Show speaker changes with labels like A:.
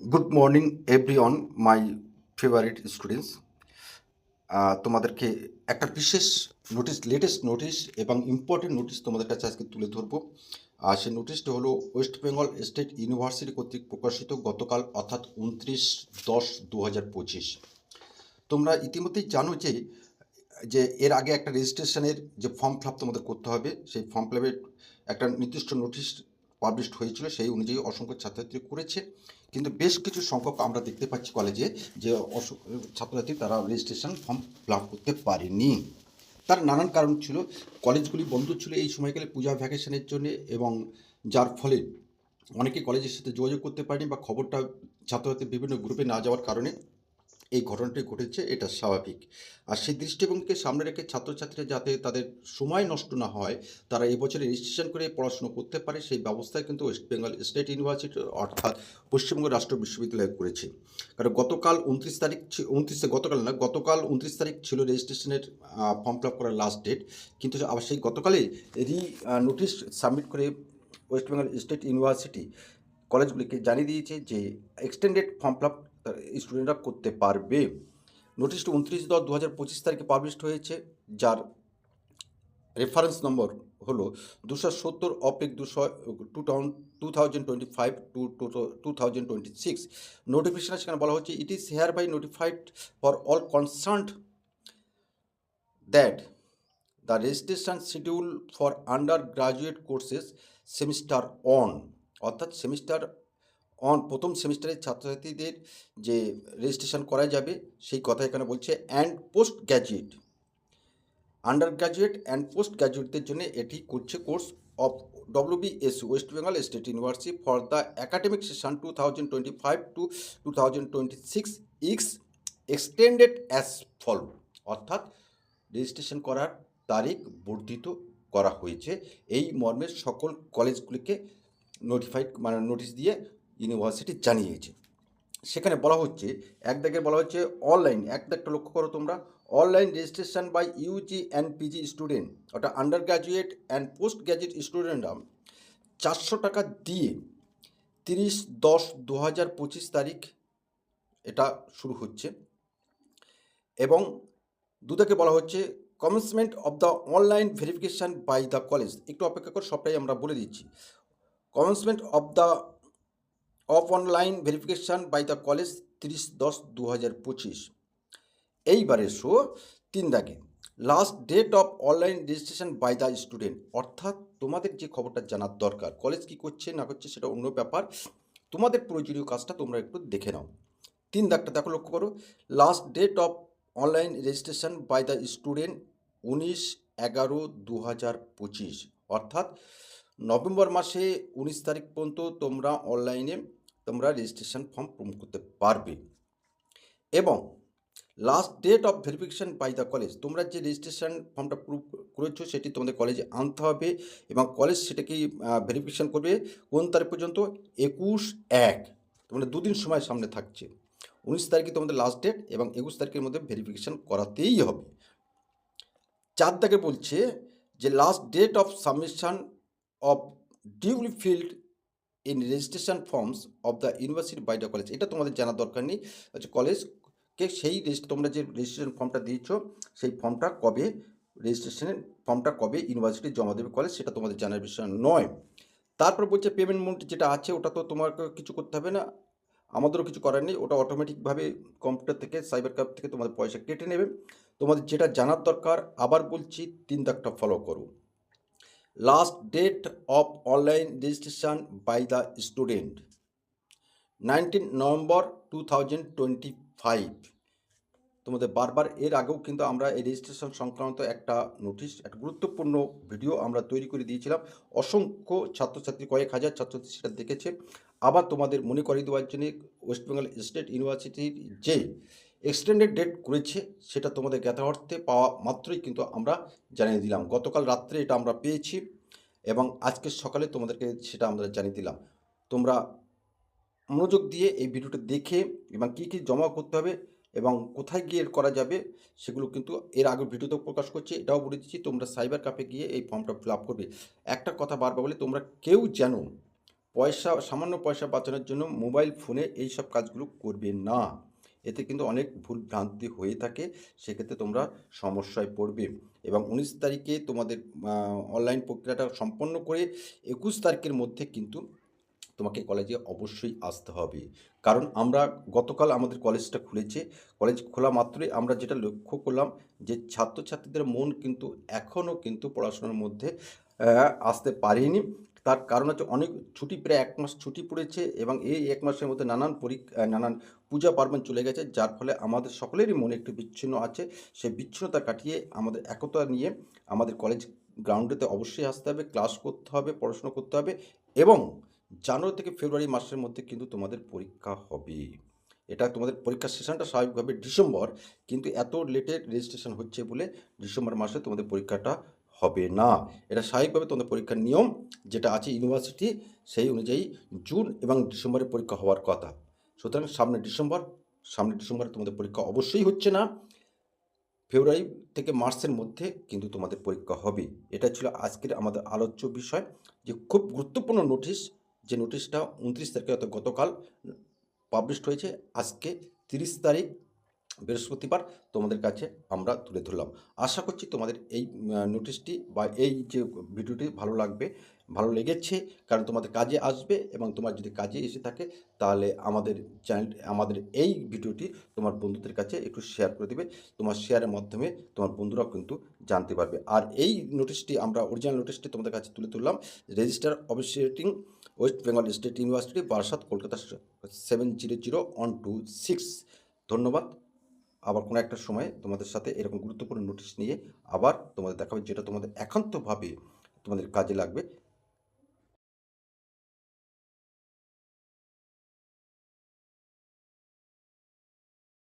A: Good morning everyone my favourite students তোমাদেরকে একটা বিশেষ নোটিশ লেটেস্ট নোটিশ এবং ইম্পর্টেন্ট নোটিশ তোমাদের কাছে আজকে তুলে ধরবো। আর সেই নোটিশটি হলো ওয়েস্ট বেঙ্গল স্টেট ইউনিভার্সিটি কর্তৃক প্রকাশিত গতকাল, অর্থাৎ উনত্রিশ দশ দু হাজার পঁচিশ। তোমরা ইতিমধ্যেই জানো যে যে এর আগে একটা রেজিস্ট্রেশনের যে ফর্ম ফিল তোমাদের করতে হবে, সেই ফর্ম ফিল একটা নির্দিষ্ট নোটিশ পাবলিশড হয়েছিল, সেই অনুযায়ী অসংখ্য ছাত্রছাত্রী করেছে। কিন্তু বেশ কিছু সংখ্যক আমরা দেখতে পাচ্ছি কলেজে যে ছাত্রছাত্রী তারা রেজিস্ট্রেশন ফর্ম ফিল করতে পারেনি। তার নানান কারণ ছিল। কলেজগুলি বন্ধ ছিল এই সময়কালে পূজা ভ্যাকেশনের জন্য এবং যার ফলে অনেকে কলেজের সাথে যোগাযোগ করতে পারেনি বা খবরটা ছাত্রছাত্রী বিভিন্ন গ্রুপে না যাওয়ার কারণে এই ঘটনাটি ঘটেছে, এটা স্বাভাবিক। আর সেই দৃষ্টিভঙ্গিকে সামনে রেখে ছাত্রছাত্রীরা যাতে তাদের সময় নষ্ট না হয়, তারা এবছরে রেজিস্ট্রেশন করে পড়াশুনো করতে পারে, সেই ব্যবস্থায় কিন্তু ওয়েস্ট বেঙ্গল স্টেট ইউনিভার্সিটি, অর্থাৎ পশ্চিমবঙ্গ রাষ্ট্র বিশ্ববিদ্যালয় করেছে। কারণ গতকাল উনত্রিশ তারিখ উনত্রিশে গতকাল না, গতকাল উনত্রিশ তারিখ ছিল রেজিস্ট্রেশনের ফর্ম ফিল আপ করার লাস্ট ডেট কিন্তু আবার সেই গতকালে রি নোটিশ সাবমিট করে ওয়েস্ট বেঙ্গল স্টেট ইউনিভার্সিটি কলেজগুলিকে জানিয়ে দিয়েছে যে, এক্সটেন্ডেড ফর্ম ফিল আপ স্টুডেন্টরা করতে পারবে। নোটিশটি উনত্রিশ দশ দু হাজার পঁচিশ তারিখে পাবলিশড হয়েছে, যার রেফারেন্স নম্বর হলো দুশো সত্তর অপেক দুশো two two thousand twenty five two two two thousand twenty six নোটিফিকেশনে সেখানে বলা হচ্ছে it is hereby notified for all concerned that the registration schedule for undergraduate courses semester one অর্থাৎ সেমিস্টার অন, প্রথম সেমিস্টারের ছাত্রছাত্রীদের যে রেজিস্ট্রেশন করা যাবে, সেই কথা এখানে বলছে and post graduate under graduate and post গ্র্যাজুয়েটদের জন্য এটি করছে course of WBS West Bengal state university for the academic session two thousand twenty five two two thousand twenty six is extended as follows অর্থাৎ registration করার তারিখ বর্ধিত করা হয়েছে। এই মর্মে সকল কলেজগুলিকে নোটিফাইড মানে নোটিশ দিয়ে ইউনিভার্সিটি জানিয়েছে। সেখানে বলা হচ্ছে, এক দাগে বলা হচ্ছে, অনলাইন, এক দাগটা লক্ষ্য করো তোমরা, online registration by UG and PG student অর্থাৎ under graduate and post graduate স্টুডেন্টরা চারশো টাকা দিয়ে তিরিশ দশ দু হাজার পঁচিশ তারিখ এটা শুরু হচ্ছে। এবং দুদাকে বলা হচ্ছে commencement of the online verification by the college একটু অপেক্ষা করে সবটাই আমরা বলে দিচ্ছি। Commencement of the of online verification by the college তিরিশ দশ দু হাজার পঁচিশ। এইবারে শো, তিন দাগে। Last date of online registration by the student. অর্থাৎ তোমাদের যে খবরটা জানার দরকার, কলেজ কি করছে, না করছে, সেটা অন্য ব্যাপার। তোমাদের প্রয়োজনীয় কাজটা তোমরা একটু দেখে নাও। তিন দাগটা দেখো লক্ষ্য করো। Last date of online registration by the student, উনিশ এগারো দু হাজার পঁচিশ। অর্থাৎ নভেম্বর মাসে উনিশ তারিখ পর্যন্ত তোমরা অনলাইনে তোমরা রেজিস্ট্রেশন ফর্ম পূরণ করতে পারবে। এবং last date of verification by the college তোমরা যে রেজিস্ট্রেশন ফর্মটা প্রুভ করেছ সেটি তোমাদের কলেজে আনতে হবে এবং কলেজ সেটাকে ভেরিফিকেশান করবে কোন তারিখ পর্যন্ত? একুশ এক। তোমাদের দুদিন সময় সামনে থাকছে। উনিশ তারিখে তোমাদের লাস্ট ডেট এবং একুশ তারিখের মধ্যে ভেরিফিকেশান করাতেই হবে। চার দাগে বলছে যে last date of submission of duly filled in registration forms of the university by the college এটা তোমাদের জানার দরকার নেই। হচ্ছে কলেজকে সেই তোমরা যে রেজিস্ট্রেশন ফর্মটা দিয়েছ, সেই ফর্মটা কবে রেজিস্ট্রেশনের ফর্মটা কবে ইউনিভার্সিটি জমা দেবে কলেজ সেটা তোমাদের জানার বিষয় নয়। তারপর বলছে পেমেন্ট মোড যেটা আছে, ওটা তো তোমাকে কিছু করতে হবে না। আমাদেরও কিছু করার নেই। ওটা অটোমেটিকভাবে কম্পিউটার থেকে সাইবার ক্যাব থেকে তোমাদের পয়সা কেটে নেবে। তোমাদের যেটা জানার দরকার, আবার বলছি, তিন দাগটা ফলো করো। Last date of online registration by the student nineteen November two thousand twenty five তোমাদের বারবার এর আগেও কিন্তু আমরা এই রেজিস্ট্রেশন সংক্রান্ত একটা নোটিশ একটা গুরুত্বপূর্ণ ভিডিও আমরা তৈরি করে দিয়েছিলাম। অসংখ্য ছাত্রছাত্রী, কয়েক হাজার ছাত্রছাত্রী সেটা দেখেছে। আবার তোমাদের মনে করিয়ে দেওয়ার জন্য ওয়েস্ট বেঙ্গল স্টেট ইউনিভার্সিটির যে এক্সটেন্ডেড ডেট করেছে, সেটা তোমাদের জ্ঞাতার্থে পাওয়া মাত্রই কিন্তু আমরা জানিয়ে দিলাম। গতকাল রাত্রে এটা আমরা পেয়েছি এবং আজকে সকালে তোমাদেরকে সেটা আমরা জানিয়ে দিলাম। তোমরা মনোযোগ দিয়ে এই ভিডিওটা দেখে এবং কী কী জমা করতে হবে এবং কোথায় গিয়ে করা যাবে, সেগুলো কিন্তু এর আগে ভিডিওতে প্রকাশ করছি, এটাও বলে দিচ্ছি তোমরা সাইবার ক্যাফে গিয়ে এই ফর্মটা ফিল আপ করবে। একটা কথা বারবার বলে, তোমরা কেউ যেন পয়সা, সামান্য পয়সা বাঁচানোর জন্য মোবাইল ফোনে এই সব কাজগুলো করবে না। এতে কিন্তু অনেক ভুল ভ্রান্তি হয়ে থাকে, সেক্ষেত্রে তোমরা সমস্যায় পড়বে। এবং উনিশ তারিখে তোমাদের অনলাইন প্রক্রিয়াটা সম্পন্ন করে একুশ তারিখের মধ্যে কিন্তু তোমাকে কলেজে অবশ্যই আসতে হবে। কারণ আমরা গতকাল আমাদের কলেজটা খুলেছে। কলেজ খোলা মাত্রই আমরা যেটা লক্ষ্য করলাম যে ছাত্রছাত্রীদের মন কিন্তু এখনও কিন্তু পড়াশোনার মধ্যে আসতে পারেনি। তার কারণ হচ্ছে অনেক ছুটি, প্রায় এক মাস ছুটি পড়েছে এবং এই এক মাসের মধ্যে নানান পরীক্ষা নানান পূজা পার্বণ চলে গেছে, যার ফলে আমাদের সকলেরই মনে একটু বিচ্ছিন্ন আছে। সেই বিচ্ছিন্নতা কাটিয়ে আমাদের একতা নিয়ে আমাদের কলেজ গ্রাউন্ডেতে অবশ্যই আসতে হবে ক্লাস করতে হবে, পড়াশোনা করতে হবে এবং জানুয়ারি থেকে ফেব্রুয়ারি মাসের মধ্যে কিন্তু তোমাদের পরীক্ষা হবে। এটা তোমাদের পরীক্ষার সেশনটা স্বাভাবিকভাবে ডিসেম্বর, কিন্তু এত লেটে রেজিস্ট্রেশন হচ্ছে বলে ডিসেম্বর মাসে তোমাদের পরীক্ষাটা হবে না। এটা স্বাভাবিকভাবে তোমাদের পরীক্ষার নিয়ম যেটা আছে ইউনিভার্সিটি, সেই অনুযায়ী জুন এবং ডিসেম্বরে পরীক্ষা হওয়ার কথা। সুতরাং সামনে ডিসেম্বর, সামনে ডিসেম্বরে তোমাদের পরীক্ষা অবশ্যই হচ্ছে না। ফেব্রুয়ারি থেকে মার্চের মধ্যে কিন্তু তোমাদের পরীক্ষা হবে। এটা ছিল আজকের আমাদের আলোচ্য বিষয়। যে খুব গুরুত্বপূর্ণ নোটিশ, যে নোটিশটা উনত্রিশ তারিখে অর্থাৎ গতকাল পাবলিশড হয়েছে। আজকে তিরিশ তারিখ বৃহস্পতিবার তোমাদের কাছে আমরা তুলে ধরলাম। আশা করছি তোমাদের এই নোটিশটি বা এই যে ভিডিওটি ভালো লাগবে, ভালো লেগেছে, কারণ তোমাদের কাজে আসবে এবং তোমার যদি কাজে এসে থাকে, তাহলে আমাদের চ্যানেল আমাদের এই ভিডিওটি তোমার বন্ধুদের কাছে একটু শেয়ার করে দেবে। তোমার শেয়ারের মাধ্যমে তোমার বন্ধুরাও কিন্তু জানতে পারবে। আর এই নোটিশটি আমরা অরিজিনাল নোটিশটি তোমাদের কাছে তুলে তুললাম registrar officiating West Bengal state university Barasat Kolkata seven zero zero one two six ধন্যবাদ। আবার কোনো একটা সময় তোমাদের সাথে এরকম গুরুত্বপূর্ণ নোটিশ নিয়ে আবার তোমাদের দেখাবে যেটা তোমাদের একান্তভাবে তোমাদের কাজে লাগবে।